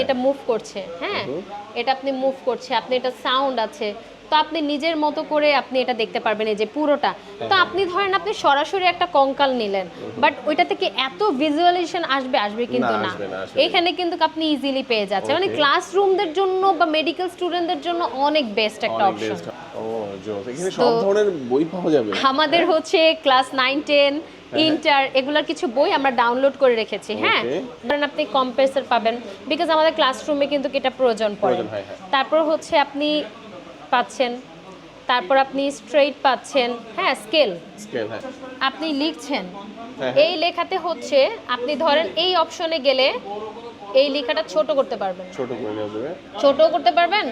এটা মুভ করছে হ্যাঁ? এটা আপনি মুভ করছে আপনি এটা সাউন্ড আছে। তো আপনি নিজের মতো করে আপনি এটা দেখতে পারবেন এই যে পুরোটা। তো আপনি ধরেন আপনি সরাসরি একটা কঙ্কাল নিলেন বাট ওইটা থেকে এত ভিজুয়ালাইজেশন আসবে আসবে কিন্তু না। এখানে কিন্তু আপনি ইজিলি পেয়ে যাচ্ছেন। মানে ক্লাসরুমদের জন্য বা মেডিকেল স্টুডেন্টদের জন্য অনেক বেস্ট একটা অপশন ও জোস। এখানে সব ধরনের বই পাওয়া যাবে। আমাদের হচ্ছে ক্লাস নাইন টেন হ্যাঁ। ইন্টার এগুলোর কিছু বই আমরা ডাউনলোড করে রেখেছি হ্যাঁ? ধরেন আপনি কম্প্রেসার পাবেন বিকজ আমাদের ক্লাসরুমে কিন্তু এটা প্রয়োজন পড়ে। হয়, হ্যাঁ। তারপর হচ্ছে আপনি পাচ্ছেন তারপর আপনি স্ট্রেইট পাচ্ছেন হ্যাঁ স্কেল স্কেল হ্যাঁ। আপনি লিখছেন। হ্যাঁ। এই লেখাতে হচ্ছে আপনি ধরেন এই অপশনে গেলে এই লেখাটা ছোট করতে পারবেন। ছোট করে নেওয়া যাবে। ছোটও করতে পারবেন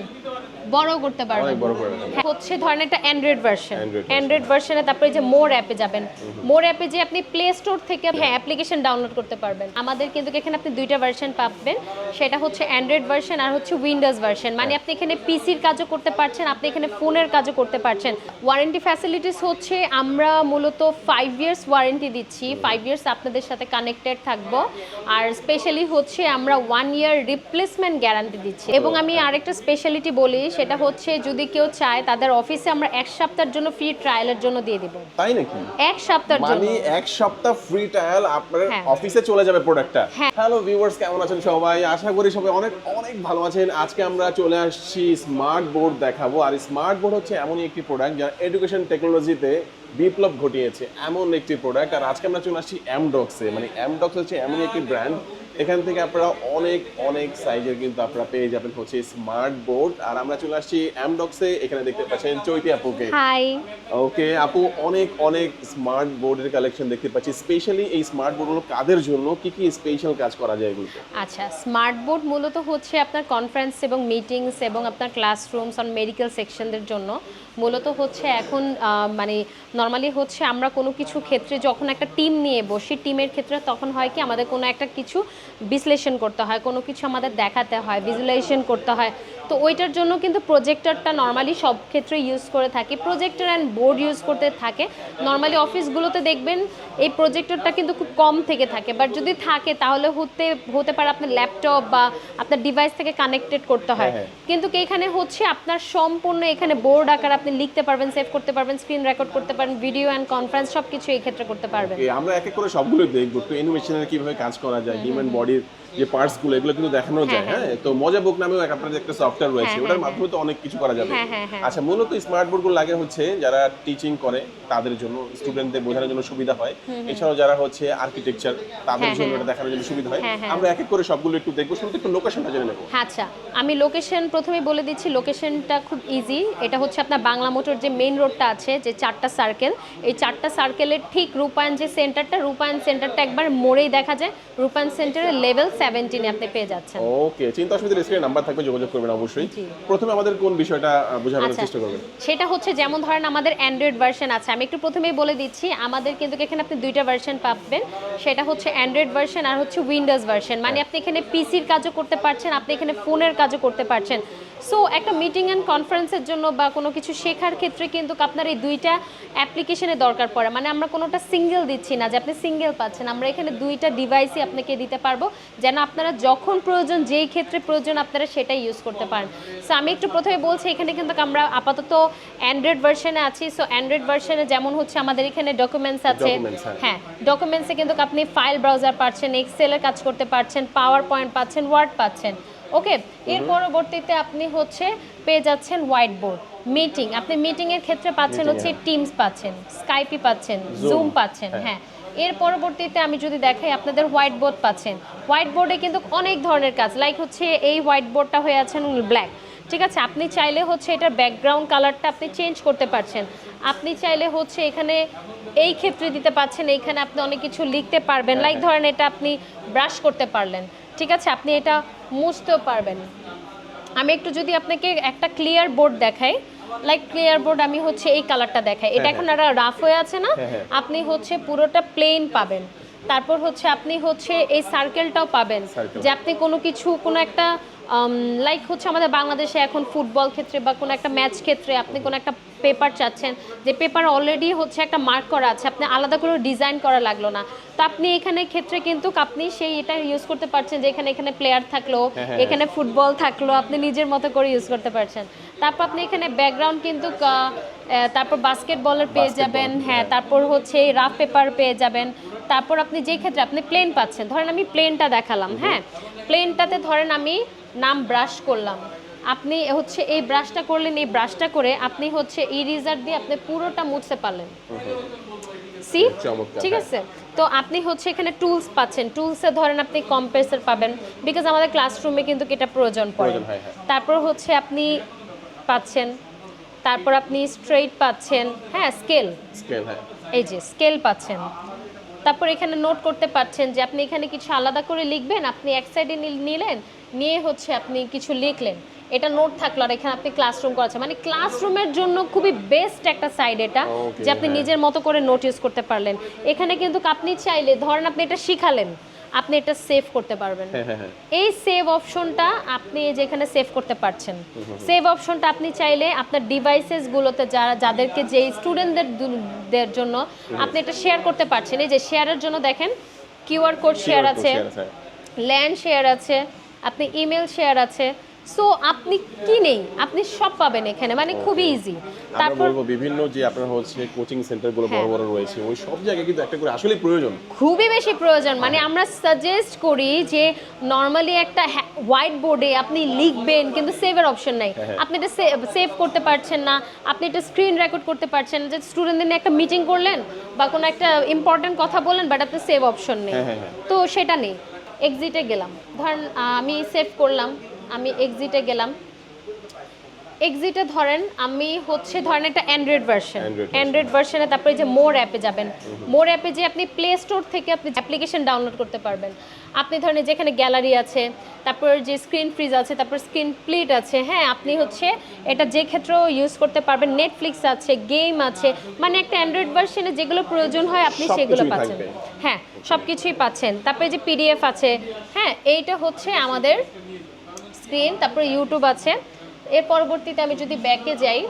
বড়ও করতে পারবেন। অনেক বড় করে হ্যাঁ, হচ্ছে ধরেন একটা অ্যান্ড্রয়েড ভার্সন। অ্যান্ড্রয়েড ভার্সনে তারপরে যে মোর অ্যাপে যাবেন। মোর অ্যাপে যে আপনি প্লে স্টোর থেকে হ্যাঁ অ্যাপ্লিকেশন ডাউনলোড করতে পারবেন। আমাদের কিন্তু এখানে আপনি দুইটা ভার্সন পাবেন। সেটা হচ্ছে অ্যান্ড্রয়েড ভার্সন আর হচ্ছে উইন্ডোজ ভার্সন মানে আপনি এখানে পিসির কাজও করতে পারছেন আপনি এখানে ফোনের কাজও করতে পারছেন। ওয়ারেন্টি ফ্যাসিলিটিস হচ্ছে আমরা মূলত ফাইভ ইয়ার্স ওয়ারেন্টি দিচ্ছি। ফাইভ ইয়ার্স আপনাদের সাথে কানেক্টেড থাকব। আর স্পেশালি হচ্ছে আমরা ওয়ান ইয়ার রিপ্লেসমেন্ট গ্যারান্টি দিচ্ছি। এবং আমি আরেকটা স্পেশালিটি বলি সেটা হচ্ছে যদি কেউ চায় তাদের অফিসে আমরা এক সপ্তাহের জন্য ফ্রি ট্রায়ালের জন্য দিয়ে দিব। তাই নাকি? এক সপ্তাহের জন্য। মানে এক সপ্তাহ ফ্রি ট্রায়াল আপনার। অফিসে চলে যাবে প্রোডাক্টটা হ্যাঁ। হ্যালো ভিউয়ার্স কেমন আছেন সবাই? আশা করি সবাই অনেক অনেক ভালো আছেন। আজকে আমরা চলে আসছি স্মার্ট বোর্ড দেখাবো। আর স্মার্ট বোর্ড হচ্ছে এমনই একটি প্রোডাক্ট যা এডুকেশন টেকনোলজিতে বিপ্লব ঘটিয়েছে। এমন একটি প্রোডাক্ট আর আজকে আমরা চলে আসছি এমডক্সে মানে এমডক্স হচ্ছে এমনই একটি ব্র্যান্ড এখান থেকে আপনারা অনেক অনেক সাইজের কিন্তু আপনারা পেয়ে যাবেন হচ্ছে স্মার্ট বোর্ড আর আমরা চলে আসছি এমডক্সে এখানে দেখতে পাচ্ছেন চৈতি আপুকে। হাই ওকে আপু অনেক অনেক স্মার্ট বোর্ডের কালেকশন দেখতে পাচ্ছি। স্পেশালি এই স্মার্ট বোর্ডগুলো কাদের জন্য? কি কি স্পেশাল কাজ করা যায় এগুলোতে? আচ্ছা স্মার্ট বোর্ড মূলত হচ্ছে আপনার কনফারেন্স এবং মিটিংস এবং আপনার ক্লাসরুমস অন মেডিকেল সেকশনদের জন্য। মূলত হচ্ছে এখন মানে নর্মালি হচ্ছে আমরা কোনো কিছু ক্ষেত্রে যখন একটা টিম নিয়ে বসি টিমের ক্ষেত্রে তখন হয় কি আমাদের কোনো একটা কিছু বিশ্লেষণ করতে হয় কোনো কিছু আমাদের দেখাতে হয় ভিজুয়ালাইজেশন করতে হয়। তো ওইটার জন্য কিন্তু প্রজেক্টরটা নর্মালি সব ক্ষেত্রে ইউজ করে থাকে। প্রজেক্টর অ্যান্ড বোর্ড ইউজ করতে থাকে। নর্মালি অফিসগুলোতে দেখবেন এই প্রজেক্টরটা কিন্তু খুব কম থেকে থাকে। বাট যদি থাকে তাহলে হতে হতে পারে আপনার ল্যাপটপ বা আপনার ডিভাইস থেকে কানেক্টেড করতে হয়। হ্যাঁ, কিন্তু কি এখানে হচ্ছে আপনার সম্পূর্ণ এখানে বোর্ড আকার আপনি লিখতে পারবেন সেভ করতে পারবেন স্ক্রিন রেকর্ড করতে পারবেন ভিডিও অ্যান্ড কনফারেন্স সব কিছু এই ক্ষেত্রে করতে পারবেন। আমরা এক এক করে সবগুলো দেখব তো অ্যানিমেশনের কীভাবে কাজ করা যায় হিউম্যান বডির যে পার্টসগুলো এগুলো কিন্তু দেখানো যায় হ্যাঁ? তো মজা বুক নামেও এক আপনাদের একটা সফটওয়্যার রয়েছে হ্যাঁ, ওটার হ্যাঁ, মাধ্যমে তো অনেক কিছু করা যাবে। হ্যাঁ, হ্যাঁ, হ্যাঁ। আচ্ছা মূলত স্মার্ট বোর্ডগুলো লাগে হচ্ছে যারা টিচিং করে তাদের জন্য স্টুডেন্টদের বোঝানোর জন্য সুবিধা হয়। এছাড়াও যারা হচ্ছে আর্কিটেকচার তাদের হ্যাঁ, জন্য হ্যাঁ। এটা দেখানোর জন্য সুবিধা হয়। হ্যাঁ, হ্যাঁ। আমরা এক এক করে সবগুলো একটু দেখব শুরুতে একটু লোকেশনটা জেনে নেব। হ্যাঁ আচ্ছা আমি লোকেশন প্রথমেই বলে দিচ্ছি লোকেশনটা খুব ইজি এটা হচ্ছে আপনার বাংলা মোটর যে মেইন রোডটা আছে যে চারটা সার্কেল এই চারটা সার্কেলের ঠিক রূপায়ণ যে সেন্টারটা রূপায়ণ সেন্টারটা একবার মোড়েই দেখা যায়। রূপায়ণ সেন্টারের লেভেল সেভেন্টিনে আপনি পেয়ে যাচ্ছেন। ওকে চিন্তা অসুবিধার স্ক্রিনে নাম্বার থাকবে যোগাযোগ করবেন অবশ্যই। প্রথমে আমাদের কোন বিষয়টা বোঝানোর আচ্ছা চেষ্টা করবেন? সেটা হচ্ছে যেমন ধরেন আমাদের অ্যান্ড্রয়েড ভার্সন আছে। আমি একটু প্রথমেই বলে দিচ্ছি আমাদের কিন্তু এখানে আপনি দুইটা ভার্সন পাবেন। সেটা হচ্ছে অ্যান্ড্রয়েড ভার্সন আর হচ্ছে উইন্ডোজ ভার্সন মানে আপনি এখানে পিসির কাজও করতে পারছেন আপনি এখানে ফোনের কাজও করতে পারছেন। সো একটা মিটিং অ্যান্ড কনফারেন্সের জন্য বা কোনো কিছু শেখার ক্ষেত্রে কিন্তু আপনার এই দুইটা অ্যাপ্লিকেশনের দরকার পড়ে। মানে আমরা কোনোটা সিঙ্গেল দিচ্ছি না যে আপনি সিঙ্গেল পাচ্ছেন। আমরা এখানে দুইটা ডিভাইসই আপনাকে দিতে পারব যেন আপনারা যখন প্রয়োজন যেই ক্ষেত্রে প্রয়োজন আপনারা সেটাই ইউজ করতে পারেন। সো আমি একটু প্রথমে বলছি এখানে কিন্তু আমরা আপাতত অ্যান্ড্রয়েড ভার্সনে আছি। সো অ্যান্ড্রয়েড ভার্সনে যেমন হচ্ছে আমাদের এখানে ডকুমেন্টস আছে। হ্যাঁ। হ্যাঁ ডকুমেন্টসে কিন্তু আপনি ফাইল ব্রাউজার পাচ্ছেন এক্সেলের কাজ করতে পারছেন পাওয়ার পয়েন্ট পাচ্ছেন ওয়ার্ড পাচ্ছেন। ওকে এর পরবর্তীতে আপনি হচ্ছে পেয়ে যাচ্ছেন হোয়াইট বোর্ড মিটিং আপনি মিটিং এর ক্ষেত্রে পাচ্ছেন হচ্ছে টিমস পাচ্ছেন স্কাইপি পাচ্ছেন জুম পাচ্ছেন হ্যাঁ। হ্যাঁ। এর পরবর্তীতে আমি যদি দেখাই আপনাদের হোয়াইট বোর্ড পাচ্ছেন। হোয়াইট বোর্ডে কিন্তু অনেক ধরনের কাজ লাইক হচ্ছে এই হোয়াইট বোর্ডটা হয়ে আছেন ব্ল্যাক ঠিক আছে? আপনি চাইলে হচ্ছে এটার ব্যাকগ্রাউন্ড কালারটা আপনি চেঞ্জ করতে পারছেন। আপনি চাইলে হচ্ছে এখানে এই ক্ষেত্রে দিতে পারছেন এইখানে আপনি অনেক কিছু লিখতে পারবেন লাইক ধরেন এটা আপনি ব্রাশ করতে পারলেন। ঠিক আছে আপনি এটা মুছতেও পারবেন। আমি একটু যদি আপনাকে একটা ক্লিয়ার বোর্ড দেখাই লাইক ক্লিয়ার বোর্ড আমি হচ্ছে এই কালারটা দেখাই। এটা হ্যাঁ, এখন একটা রাফ হয়ে আছে না? হ্যাঁ, হ্যাঁ। আপনি হচ্ছে পুরোটা প্লেন পাবেন। তারপর হচ্ছে আপনি হচ্ছে এই সার্কেলটাও পাবেন। যে আপনি কোনো কিছু কোনো একটা লাইক হচ্ছে আমাদের বাংলাদেশে এখন ফুটবল ক্ষেত্রে বা কোনো একটা ম্যাচ ক্ষেত্রে আপনি কোনো একটা পেপার চাচ্ছেন যে পেপার অলরেডি হচ্ছে একটা মার্ক করা আছে আপনি আলাদা করে ডিজাইন করা লাগল না। তো আপনি এখানে ক্ষেত্রে কিন্তু আপনি সেই এটা ইউজ করতে পারছেন যে এখানে এখানে প্লেয়ার থাকল হ্যাঁ, হ্যাঁ, এখানে ফুটবল থাকল আপনি নিজের মতো করে ইউজ করতে পারছেন। তারপর আপনি এখানে ব্যাকগ্রাউন্ড কিন্তু তারপর বাস্কেটবলের পেয়ে যাবেন হ্যাঁ। হ্যাঁ। তারপর হচ্ছে রাফ পেপার পেয়ে যাবেন। তারপর আপনি যে ক্ষেত্রে আপনি প্লেন পাচ্ছেন ধরেন আমি প্লেনটা দেখালাম হ্যাঁ প্লেনটাতে ধরেন আমি নাম ব্রাশ করলাম। আপনি হচ্ছে এই ব্রাশটা করলেন এই ব্রাশটা করে আপনি হচ্ছে ইরিজার দিয়ে আপনি পুরোটা মুছতে পারলেন। সি ঠিক হ্যাঁ। আছে? তো আপনি হচ্ছে এখানে টুলস পাচ্ছেন। টুলসে ধরেন আপনি কম্প্রেসার পাবেন বিকজ আমাদের ক্লাসরুমে কিন্তু এটা প্রয়োজন পড়ে। হয়, হ্যাঁ। তারপর হচ্ছে আপনি পাচ্ছেন তারপর আপনি স্ট্রেইট পাচ্ছেন হ্যাঁ স্কেল স্কেল এই যে স্কেল পাচ্ছেন। তারপর এখানে নোট করতে পারছেন যে আপনি এখানে কিছু আলাদা করে লিখবেন আপনি এক সাইডে নিলেন নিয়ে হচ্ছে আপনি কিছু লিখলেন। এটা নোট থাকল আর এখানে আপনি ক্লাসরুম করেছেন মানে ক্লাসরুমের জন্য খুবই বেস্ট একটা সাইড এটা যে আপনি হ্যাঁ। নিজের মতো করে নোট ইউজ করতে পারলেন। এখানে কিন্তু আপনি চাইলে ধরেন আপনি এটা শিখালেন আপনি এটা সেভ করতে পারবেন। হ্যাঁ হ্যাঁ এই সেভ অপশনটা আপনি যেখানে সেভ করতে পারছেন সেভ অপশনটা আপনি চাইলে আপনার ডিভাইসেস গুলোতে যারা যাদেরকে যে স্টুডেন্টদের দের জন্য আপনি এটা শেয়ার করতে পারছেন। এই যে শেয়ারের জন্য দেখেন কিউআর কোড শেয়ার আছে। ল্যান্ড শেয়ার আছে আপনি ইমেল শেয়ার আছে সো আপনি কি নেই? আপনি সব পাবেন এখানে মানে খুবই ইজি তারপর বলব বিভিন্ন যে আপনার হচ্ছে কোচিং সেন্টারগুলো বড় হ্যাঁ। বড় রয়েছে ওই সব জায়গায় কিন্তু একটা করে আসলেই প্রয়োজন। খুবই বেশি প্রয়োজন। মানে আমরা সাজেস্ট করি যে নরমালি একটা হোয়াইট বোর্ডে আপনি লিখবেন কিন্তু সেভের অপশন নাই। হ্যাঁ, হ্যাঁ। আপনি এটা সেভ করতে পারছেন না আপনি এটা স্ক্রিন রেকর্ড করতে পারছেন যে স্টুডেন্টদের নিয়ে একটা মিটিং করলেন বা কোনো একটা ইম্পর্টেন্ট কথা বললেন বাট আপনি সেভ অপশন নেই। হ্যাঁ, হ্যাঁ, হ্যাঁ। তো সেটা নেই। এক্সিটে গেলাম। ধরেন আমি সেভ করলাম। আমি এক্সিটে গেলাম। এক্সিটে ধরেন আমি হচ্ছে ধরেন একটা অ্যান্ড্রয়েড ভার্সন অ্যান্ড্রয়েড ভার্সনে তারপরে যে মোর অ্যাপে যাবেন। মোর অ্যাপে যে আপনি প্লে স্টোর থেকে আপনি অ্যাপ্লিকেশন ডাউনলোড করতে পারবেন। আপনি ধরেন যেখানে গ্যালারি আছে তারপর যে স্ক্রিন ফ্রিজ আছে তারপর স্ক্রিন প্লিট আছে হ্যাঁ আপনি হচ্ছে এটা যে ক্ষেত্রেও ইউজ করতে পারবেন। নেটফ্লিক্স আছে গেম আছে মানে একটা অ্যান্ড্রয়েড ভার্সনে যেগুলো প্রয়োজন হয় আপনি সেগুলো পাচ্ছেন। হ্যাঁ সব কিছুই পাচ্ছেন। তারপরে যে পিডিএফ আছে হ্যাঁ এইটা হচ্ছে আমাদের স্ক্রিন তারপরে ইউটিউব আছে। এর পরবর্তীতে আমি যদি ব্যাকে যাই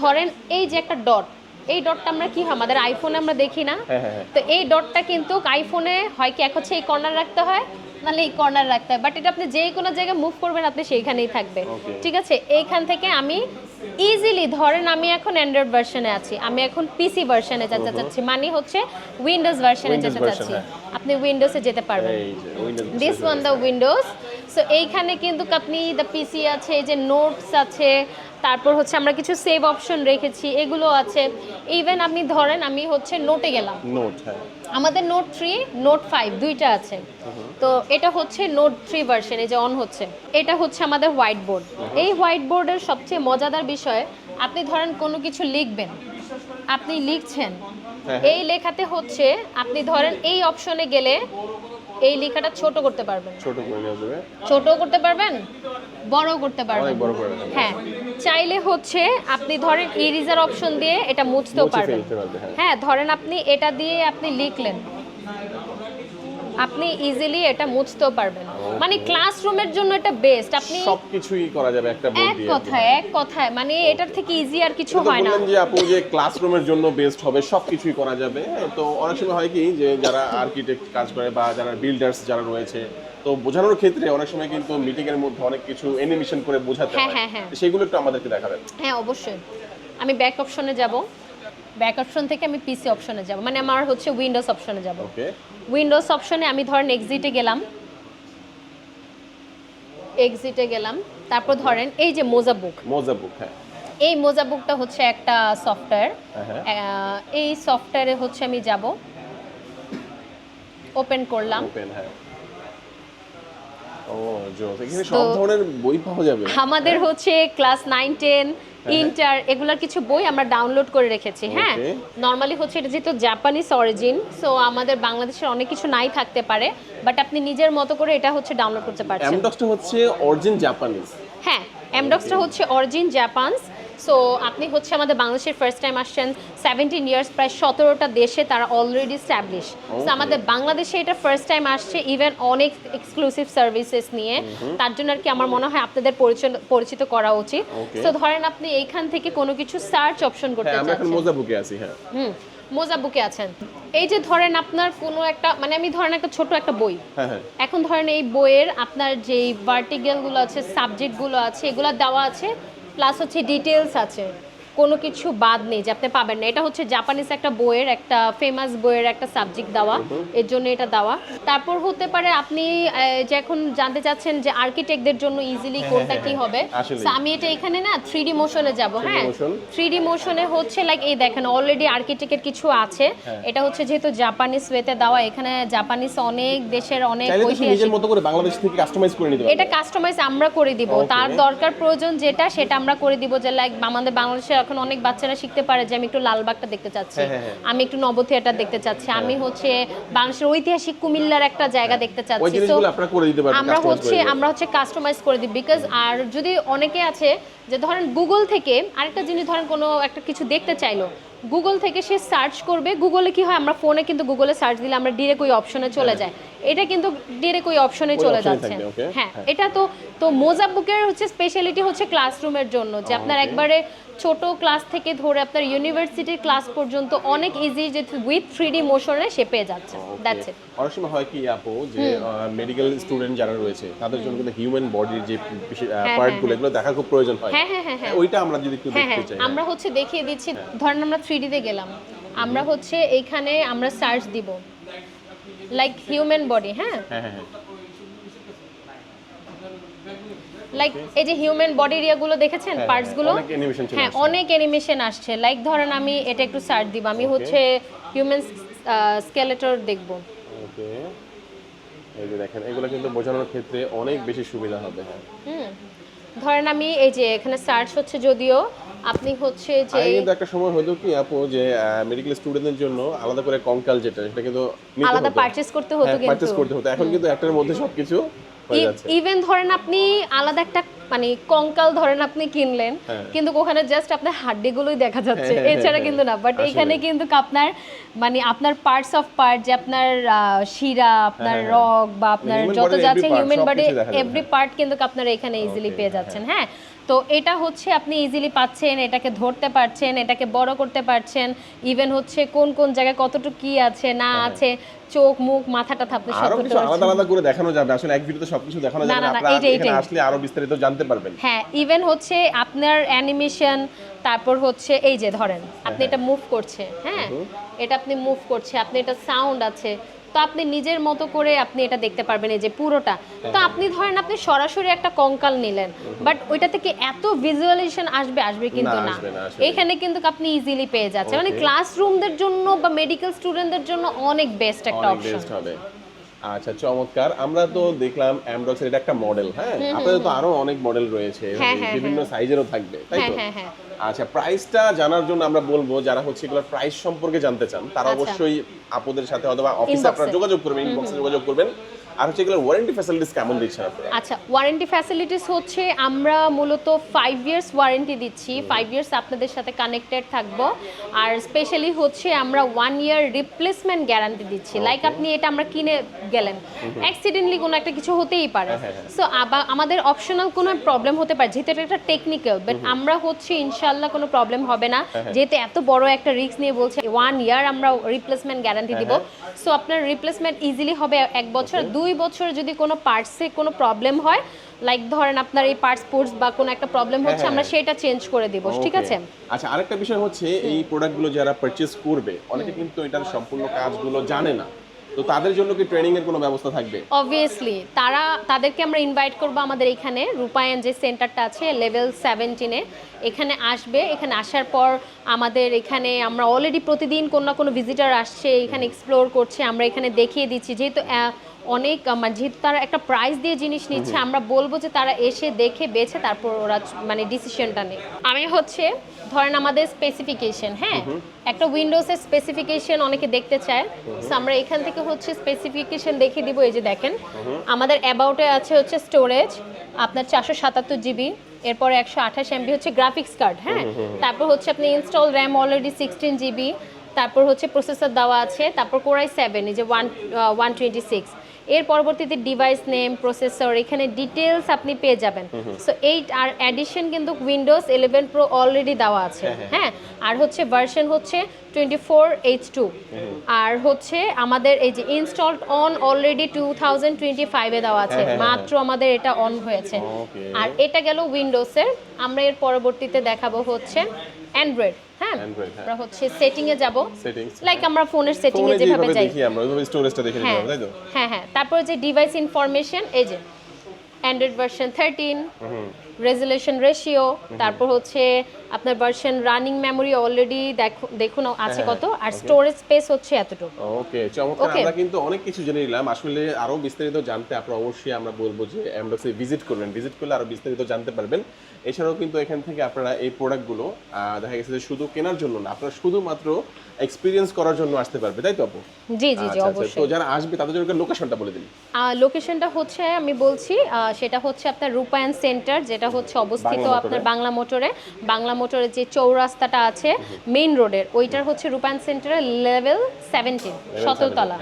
ধরেন এই যে একটা ডট এই ডটটা আমরা কি হয় আমাদের আইফোনে আমরা দেখি না? হ্যাঁ, হ্যাঁ, হ্যাঁ। তো এই ডটটা কিন্তু আইফোনে হয় কি এক হচ্ছে এই কর্নার রাখতে হয় নাহলে এই কর্নার রাখতে হয়। বাট এটা আপনি যে কোনো জায়গায় মুভ করবেন আপনি সেইখানেই থাকবে। ঠিক আছে? এইখান থেকে আমি ইজিলি ধরেন আমি এখন অ্যান্ড্রয়েড ভার্সনে আছি। আমি এখন পিসি ভার্সনে যেতে চাচ্ছি। মানে হচ্ছে উইন্ডোজ ভার্সনে যেতে চাচ্ছি। আপনি উইন্ডোজে যেতে পারবেন। This one the Windows so এইখানে কিন্তু আপনি দ্য পিসি আছে এই যে নোটস আছে তারপর হচ্ছে আমরা কিছু সেভ অপশন রেখেছি এগুলো আছে। ইভেন আপনি ধরেন আমি হচ্ছে নোটে গেলাম। নোট হ্যাঁ। আমাদের নোট থ্রি নোট ফাইভ দুইটা আছে। তো এটা হচ্ছে নোট থ্রি ভার্সন এই যে অন হচ্ছে। এটা হচ্ছে আমাদের হোয়াইট বোর্ড এই হোয়াইট বোর্ডের সবচেয়ে মজাদার বিষয় আপনি ধরেন কোনো কিছু লিখবেন আপনি লিখছেন। হ্যাঁ। এই লেখাতে হচ্ছে আপনি ধরেন এই অপশনে গেলে এই লেখাটা ছোট করতে পারবেন। ছোট করে দেওয়া যাবে। ছোটও করতে পারবেন বড় করতে পারবেন। বড় করে হ্যাঁ চাইলে হচ্ছে আপনি ধরেন ইরিজার অপশন দিয়ে এটা মুছতেও পারবেন। হ্যাঁ। হ্যাঁ ধরেন আপনি এটা দিয়ে আপনি লিখলেন। আপনি ইজিলি এটা মুছতেও পারবেন। মানে ক্লাসরুমের জন্য এটা বেস্ট আপনি সবকিছুই করা যাবে একটা বোর্ড দিয়ে। এক কথায় এক কথায়। মানে এটার থেকে ইজি আর কিছু হয় না। যে আপু যে ক্লাসরুমের জন্য বেস্ট হবে সবকিছুই করা যাবে। তো অনেক সময় হয় কি যে যারা আর্কিটেক্ট কাজ করে বা যারা বিল্ডার্স যারা রয়েছে তো বোঝানোর ক্ষেত্রে অনেক সময় কিন্তু মিটিং এর মধ্যে অনেক কিছু অ্যানিমেশন করে বোঝাতে হ্যাঁ, হয়। হ্যাঁ, হ্যাঁ। সেগুলো একটু আমাদেরকে দেখাবেন। হ্যাঁ অবশ্যই। আমি ব্যাক অপশনে যাব। ব্যাক অপশন থেকে আমি পিসি অপশনে যাব। মানে আমার হচ্ছে উইন্ডোজ অপশনে যাব। ওকে উইন্ডোজ অপশনে আমি ধরেন এক্সিটে গেলাম। এক্সিটে গেলাম। তারপর ধরেন এই যে মোজা বুক মোজা বুক হ্যাঁ। এই মোজা বুকটা হচ্ছে একটা সফটওয়্যার হ্যাঁ। এই সফটওয়্যারে হচ্ছে আমি যাব। ওপেন করলাম। ওপেন হ্যাঁ। ও জোস। এখানে সব ধরনের বই পাওয়া যাবে। আমাদের হচ্ছে ক্লাস নাইন টেন হ্যাঁ। ইন্টার এগুলার কিছু বই আমরা ডাউনলোড করে রেখেছি হ্যাঁ? নরমালি নর্মালি হচ্ছে এটা যেহেতু জাপানিজ অরিজিন সো আমাদের বাংলাদেশের অনেক কিছু নাই থাকতে পারে বাট আপনি নিজের মতো করে এটা হচ্ছে ডাউনলোড করতে পারছেন। এমডক্সটা হচ্ছে অরিজিন জাপানিজ হ্যাঁ এমডক্সটা হচ্ছে অরিজিন জাপানস সো আপনি হচ্ছে আমাদের বাংলাদেশের ফার্স্ট টাইম আসছেন সেভেন্টিন ইয়ার্স প্রায় সতেরোটা দেশে তারা অলরেডি স্ট্যাবলিশ সো আমাদের বাংলাদেশে এটা ফার্স্ট টাইম আসছে ইভেন অনেক এক্সক্লুসিভ সার্ভিসেস নিয়ে। তার জন্য আর কি আমার মনে হয় আপনাদের পরিচয় পরিচিত করা উচিত। সো ধরেন আপনি এইখান থেকে কোনো কিছু সার্চ অপশন করতে হ্যাঁ আমরা চাচ্ছেন। মোজা বুকে আছি হ্যাঁ। হুম মোজা বুকে আছেন। এই যে ধরেন আপনার কোনো একটা মানে আমি ধরেন একটা ছোট একটা বই। হ্যাঁ হ্যাঁ। এখন ধরেন এই বইয়ের আপনার যেই ভার্টিক্যালগুলো আছে সাবজেক্টগুলো আছে এগুলো দেওয়া আছে। প্লাস হচ্ছে ডিটেলস আছে। কোনো কিছু বাদ নেই যে আপনি পাবেন না। এটা হচ্ছে জাপানিজ একটা বইয়ের একটা ফেমাস বইয়ের একটা সাবজেক্ট দেওয়া। এর জন্য এটা দেওয়া। তারপর হতে পারে আপনি যে এখন জানতে চাচ্ছেন যে আর্কিটেক্টদের জন্য ইজিলি হ্যাঁ, কোনটা হ্যাঁ, কি হ্যাঁ, হবে। আমি এটা এখানে না থ্রি ডি মোশনে যাব হ্যাঁ। থ্রি ডি মোশনে হচ্ছে লাইক এই দেখেন অলরেডি আর্কিটেক্টের কিছু আছে। এটা হচ্ছে যেহেতু জাপানিজ ওয়েতে দেওয়া এখানে জাপানিজ অনেক দেশের অনেক চাইলে নিজের মতো করে বাংলাদেশ থেকে কাস্টমাইজ করে নিতে এটা কাস্টমাইজ আমরা করে দিব। তার দরকার প্রয়োজন যেটা সেটা আমরা করে দিব যে লাইক আমাদের বাংলাদেশে এখন অনেক বাচ্চারা শিখতে পারে যে আমি একটু লালবাগটা দেখতে চাচ্ছি। হ্যাঁ, হ্যাঁ, হ্যাঁ। আমি একটু নব থিয়েটার দেখতে চাচ্ছি। আমি হচ্ছে বাংলাদেশের ঐতিহাসিক কুমিল্লার একটা জায়গা দেখতে চাচ্ছি। পারবেন আমরা হচ্ছে আমরা হচ্ছে কাস্টমাইজ করে দিই। বিকজ আর যদি অনেকে আছে যে ধরেন গুগল থেকে আরেকটা জিনিস ধরেন কোনো একটা কিছু দেখতে চাইলো গুগল থেকে সে সার্চ করবে। গুগলে কি হয় আমরা ফোনে কিন্তু গুগলে সার্চ দিলে আমরা ডিরেক্ট ওই অপশনে চলে যাই। এটা কিন্তু ডিরেক্ট ওই অপশনে চলে যাচ্ছে। হ্যাঁ হ্যাঁ। এটা তো তো মোজা বুকের হচ্ছে স্পেশালিটি হচ্ছে ক্লাসরুমের জন্য। যে আপনার একবারে ছোট ক্লাস থেকে ধরে আপনার ইউনিভার্সিটির ক্লাস পর্যন্ত অনেক ইজি যে উইথ থ্রি ডি মোশনে সে পেয়ে যাচ্ছে। দ্যাটস ইট অনেক সময় হয় কি আপু যে মেডিকেল স্টুডেন্ট যারা রয়েছে তাদের জন্য কিন্তু হিউম্যান বডির যে হ্যাঁ, পার্টগুলো এগুলো দেখা খুব প্রয়োজন হয়। হ্যাঁ হ্যাঁ হ্যাঁ হ্যাঁ। ওইটা আমরা যদি একটু হ্যাঁ হ্যাঁ। দেখতে চাই আমরা হচ্ছে দেখিয়ে দিচ্ছি ধরেন আমরা থ্রি ডিতে গেলাম। আমরা হচ্ছে এইখানে আমরা সার্চ দিব। লাইক হিউম্যান বডি হ্যাঁ? হ্যাঁ হ্যাঁ হ্যাঁ। লাইক এই যে হিউম্যান বডি এরিয়াগুলো দেখেছেন হ্যাঁ, পার্টসগুলো? অনেক animation চলে হ্যাঁ অনেক অ্যানিমেশন আসছে। লাইক ধরেন আমি এটা একটু সার্চ দিব আমি হচ্ছে হিউম্যান স্কেলেটর দেখব। ওকে এই যে দেখেন এগুলো কিন্তু বোঝানোর ক্ষেত্রে অনেক বেশি সুবিধা হবে হ্যাঁ। হুম। ধরেন আমি এই যে এখানে সার্চ হচ্ছে যদিও আপনি হচ্ছে যে কিন্তু একটা সময় হতো কি আপু যে মেডিকেল স্টুডেন্টদের জন্য আলাদা করে কঙ্কাল যেটা সেটা কিন্তু আলাদা পারচেজ করতে হতো হ্যাঁ, কিন্তু। করতে হতো। এখন কিন্তু একটার মধ্যে সবকিছু ইভেন ধরেন আপনি আলাদা একটা মানে কঙ্কাল ধরেন আপনি কিনলেন হ্যাঁ। কিন্তু ওখানে জাস্ট আপনার হাড্ডিগুলোই দেখা যাচ্ছে। হ্যাঁ, এছাড়া কিন্তু না বাট এখানে কিন্তু আপনার মানে আপনার পার্টস অফ পার্ট যে আপনার শিরা আপনার। রগ বা আপনার যত body র যা every আছে part, human body every. Part কিন্তু আপনারা এখানে ইজিলি পেয়ে যাচ্ছেন হ্যাঁ। তো এটা হচ্ছে আপনি ইজিলি পাচ্ছেন এটাকে ধরতে পারছেন এটাকে বড় করতে পারছেন ইভেন হচ্ছে কোন কোন জায়গায় কতটুকু কি আছে না হ্যাঁ, আছে চোখ মুখ মাথাটা আপনি সব কিছু আলাদা আলাদা করে দেখানো যাবে। আসলে এক ভিডিওতে সবকিছু দেখানো যাবে না, আপনারা এখানে আসলে আরও বিস্তারিত জানতে পারবেন। হ্যাঁ ইভেন হচ্ছে আপনার অ্যানিমেশন তারপর হচ্ছে এই যে ধরেন আপনি এটা মুভ করছে হ্যাঁ এটা আপনি মুভ করছে আপনি এটা সাউন্ড আছে তো আপনি নিজের মতো করে আপনি এটা দেখতে পারবেন এই যে পুরোটা। তো আপনি ধরেন আপনি সরাসরি একটা কঙ্কাল নিলেন বাট ওইটা থেকে এত ভিজুয়ালাইজেশন আসবে আসবে কিন্তু না। এখানে কিন্তু আপনি ইজিলি পেয়ে যাচ্ছেন। মানে ক্লাসরুমদের জন্য বা মেডিকেল স্টুডেন্টদের জন্য অনেক বেস্ট একটা অপশন হবে। আচ্ছা চমৎকার। আমরা তো দেখলাম অ্যামডক্সের এটা একটা মডেল হ্যাঁ? আপনাদের তো আরও অনেক মডেল রয়েছে। হ্যাঁ, হ্যাঁ, বিভিন্ন সাইজেরও থাকবে তাই হ্যাঁ তো? হ্যাঁ হ্যাঁ। আচ্ছা প্রাইসটা জানার জন্য আমরা বলব যারা হচ্ছে এগুলোর প্রাইস সম্পর্কে জানতে চান তারা আচ্ছা। অবশ্যই আপুদের সাথে অথবা অফিসে। আপনারা যোগাযোগ করবেন ইনবক্সে যোগাযোগ করবেন আর হচ্ছে এগুলোর ওয়ারেন্টি ফ্যাসিলিটিস কেমন দিচ্ছেন আপনারা আচ্ছা ওয়ারেন্টি ফ্যাসিলিটিস হচ্ছে আমরা মূলত ফাইভ ইয়ার্স ওয়ারেন্টি দিচ্ছি। ফাইভ ইয়ার্স আপনাদের সাথে কানেক্টেড থাকব। আর স্পেশালি হচ্ছে আমরা ওয়ান ইয়ার রিপ্লেসমেন্ট গ্যারান্টি দিচ্ছি। লাইক আপনি এটা আমরা কিনে গেলেন। অ্যাক্সিডেন্টলি কোনো একটা কিছু হতেই পারে। হ্যাঁ, হ্যাঁ, সো আমাদের অপশনাল কোনো প্রবলেম হতে পারে। যেহেতু এটা একটা টেকনিক্যাল বাট আমরা হচ্ছে ইনশাল্লাহ কোনো প্রবলেম হবে না। হ্যাঁ, যেহেতু এত বড় একটা রিস্ক নিয়ে বলছে ওয়ান ইয়ার আমরা রিপ্লেসমেন্ট গ্যারান্টি দিব। সো আপনার রিপ্লেসমেন্ট ইজিলি হবে এক বছর। দুই বছর যদি কোনো পার্টসে কোনো প্রবলেম হয় লাইক ধরেন আপনার এই পার্টস পোর্টস বা কোনো একটা প্রবলেম হচ্ছে হ্যাঁ, আমরা হ্যাঁ। সেটা চেঞ্জ করে দিব ঠিক আছে? আচ্ছা আরেকটা বিষয় হচ্ছে এই প্রোডাক্টগুলো যারা পারচেজ করবে অনেকে কিন্তু এটার সম্পূর্ণ কাজগুলো জানে না। তো তাদের জন্য কি ট্রেনিং এর কোনো ব্যবস্থা থাকবে? অবভিয়াসলি তারা তাদেরকে আমরা ইনভাইট করব আমাদের এখানে। রূপায়ণ যে সেন্টারটা আছে লেভেল সেভেন্টিনে এখানে আসবে। এখানে আসার পর আমাদের এখানে আমরা অলরেডি প্রতিদিন কোনো না কোনো ভিজিটার আসছে এখানে এক্সপ্লোর করছে আমরা এখানে দেখিয়ে দিচ্ছি। যেহেতু অনেক মানে যেহেতু তারা একটা প্রাইস দিয়ে জিনিস নিচ্ছে আমরা বলব যে তারা এসে দেখে বেছে তারপর ওরা মানে ডিসিশনটা নেই আমি হচ্ছে ধরেন আমাদের স্পেসিফিকেশন হ্যাঁ? একটা উইন্ডোজের স্পেসিফিকেশন অনেকে দেখতে চায়। So আমরা এখান থেকে হচ্ছে স্পেসিফিকেশন দেখিয়ে দিব এই যে দেখেন। আমাদের অ্যাবাউটে আছে হচ্ছে স্টোরেজ আপনার চারশো সাতাত্তর জিবি এরপরে একশো আঠাশ এমবি হচ্ছে গ্রাফিক্স কার্ড হ্যাঁ? তারপর হচ্ছে আপনি install RAM already sixteen GB তারপর হচ্ছে প্রসেসর দেওয়া আছে তারপর কোরাই সেভেন এই যে ওয়ান ওয়ান টোয়েন্টি সিক্স এর পরবর্তীতে ডিভাইস নেম প্রসেসর এখানে ডিটেলস আপনি পেয়ে যাবেন। সো এইট আর অ্যাডিশন কিন্তু উইন্ডোজ ইলেভেন প্রো অলরেডি দেওয়া আছে। হ্যাঁ আর হচ্ছে ভার্সন হচ্ছে টোয়েন্টি ফোর এইচ টু আর হচ্ছে আমাদের এই যে installed on already two thousand twenty ফাইভে দেওয়া আছে। হ্যাঁ, হ্যাঁ, হ্যাঁ। মাত্র আমাদের এটা অন হয়েছে। আর এটা গেল উইন্ডোজের আমরা এর পরবর্তীতে দেখাবো হচ্ছে অ্যান্ড্রয়েড হ্যাঁ? Android, হ্যাঁ। আমরা হচ্ছে সেটিং এ যাব। লাইক আমরা ফোনের সেটিং এ যেভাবে যাই। দেখি আমরা ওইভাবে স্টোরেজটা দেখে নিতে হ্যাঁ। হবে তাই তো? হ্যাঁ হ্যাঁ। তারপরে যে ডিভাইস ইনফরমেশন এই যে Android version thirteen resolution ratio তারপর হচ্ছে আপনার ভার্সন রানিং মেমোরি অলরেডি দেখুন আছে হ্যাঁ, কত? আর স্টোরেজ স্পেস হচ্ছে এতটুকু। ওকে চমৎকার। আমরা কিন্তু অনেক কিছু জেনে নিলাম। আসলে আরও বিস্তারিত জানতে আপনারা অবশ্যই আমরা বলব যে এমডক্সে ভিজিট করবেন। ভিজিট করলে আরও বিস্তারিত জানতে পারবেন। এছাড়াও কিন্তু এখান থেকে আপনারা এই প্রোডাক্টগুলো দেখা গেছে যে শুধু কেনার জন্য না আপনারা শুধুমাত্র এক্সপিরিয়েন্স করার জন্য আসতে পারবে তাই তো আপু? জি জি জি আচ্ছা, আচ্ছা। তো অবশ্যই যারা আসবে তাদের জন্য লোকেশনটা বলে দিন। লোকেশনটা হচ্ছে আমি বলছি সেটা হচ্ছে আপনার রূপায়ণ সেন্টার যেটা হচ্ছে অবস্থিত আপনার বাংলা মোটরে বাংলা মোটরের যে চৌরাস্তাটা আছে মেইন রোডের ওইটার হচ্ছে রূপায়ণ সেন্টারের লেভেল সেভেন্টিন সতেরোতলা।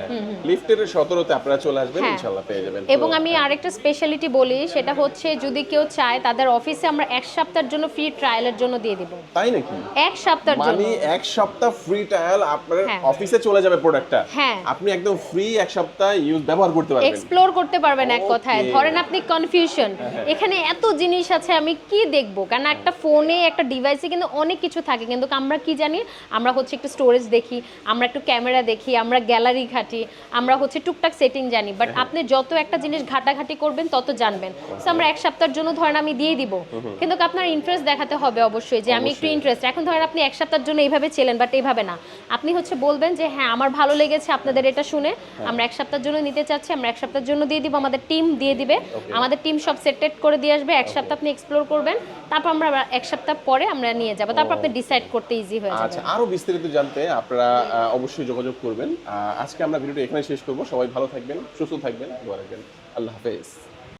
লিফটের সতেরোতে আপনারা চলে আসবেন হ্যাঁ। ইনশাল্লাহ পেয়ে যাবেন। এবং আমি আরেকটা স্পেশালিটি বলি সেটা হচ্ছে যদি কেউ চায় তাদের অফিসে আমরা এক সপ্তাহের জন্য ফ্রি ট্রায়ালের জন্য দিয়ে দিব। তাই নাকি? এক সপ্তাহের জন্য। মানে এক সপ্তাহ ফ্রি ট্রায়াল আপনার হ্যাঁ। অফিসে চলে যাবে প্রোডাক্টটা হ্যাঁ। আপনি একদম ফ্রি এক সপ্তাহ ইউজ ব্যবহার করতে পারবেন। এক্সপ্লোর করতে পারবেন এক কথায়। ধরেন আপনি কনফিউশন এখানে এত জিনিস আছে আমি কি দেখব? কারণ একটা ফোনে একটা ডিভাইসে কিন্তু অনেক কিছু থাকে। কিন্তু আমরা কি জানি? আমরা হচ্ছে একটু স্টোরেজ দেখি আমরা একটু ক্যামেরা দেখি আমরা গ্যালারি ঘাটি আমরা হচ্ছে টুকটাক সেটিং জানি। বাট আপনি যত একটা জিনিস ঘাটাঘাটি করবেন তত জানবেন। সো আমরা এক সপ্তাহের জন্য ধরেন আমি দিয়ে দিব। কিন্তু আপনার ইন্টারেস্ট দেখাতে হবে অবশ্যই যে আমি একটু ইন্টারেস্ট এখন ধরেন আপনি এক সপ্তাহের জন্য এইভাবে ছিলেন বাট এইভাবে না। আপনি হচ্ছে বলবেন যে হ্যাঁ আমার ভালো লেগেছে আপনাদের এটা শুনে। আমরা এক সপ্তাহের জন্য নিতে চাচ্ছি আমরা এক সপ্তাহের জন্য দিয়ে দিব আমাদের টিম দিয়ে দিবে। আমাদের টিম সব সেটেড করে দিয়ে আসবে এক সপ্তাহ আপনি এক্সপ্লোর করবেন। তারপর আমরা এক সপ্তাহ পরে আমরা নিয়ে যাব। তারপর আপনি ডিসাইড করতে ইজি হয়ে যাবে। আচ্ছা আরও বিস্তারিত জানতে আপনারা অবশ্যই যোগাযোগ করবেন। আজকে আমরা ভিডিওটা এখানে শেষ করব। সবাই ভালো থাকবেন সুস্থ থাকবেন। দোয়া রাখবেন। আল্লাহ হাফেজ।